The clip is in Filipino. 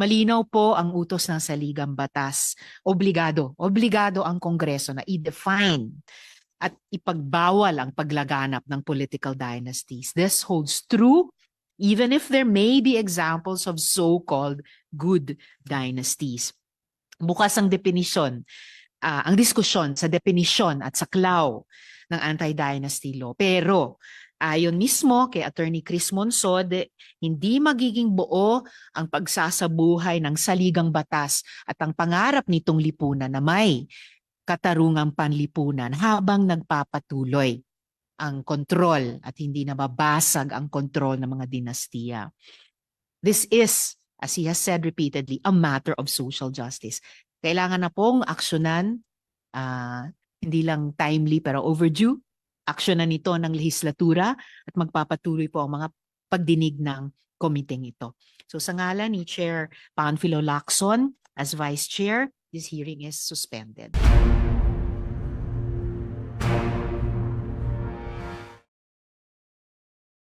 Malinaw po ang utos ng saligang batas. Obligado, obligado ang Kongreso na i-define at ipagbawal ang paglaganap ng political dynasties. This holds true even if there may be examples of so-called good dynasties. Bukas ang definisyon, ah, ang diskusyon sa definisyon at sa klaw ng anti-dynasty law. Pero ayon mismo kay Attorney Chris Monsod, hindi magiging buo ang pagsasabuhay ng saligang batas at ang pangarap nitong lipunan na may katarungang panlipunan habang nagpapatuloy ang kontrol at hindi nababasag ang kontrol ng mga dinastiya. This is, as he has said repeatedly, a matter of social justice. Kailangan na pong aksyonan, ah, hindi lang timely pero overdue, aksyonan ito ng legislatura at magpapatuloy po ang mga pagdinig ng komiteng ito. So sa ngalan ni Chair Panfilo Lacson as Vice Chair, this hearing is suspended.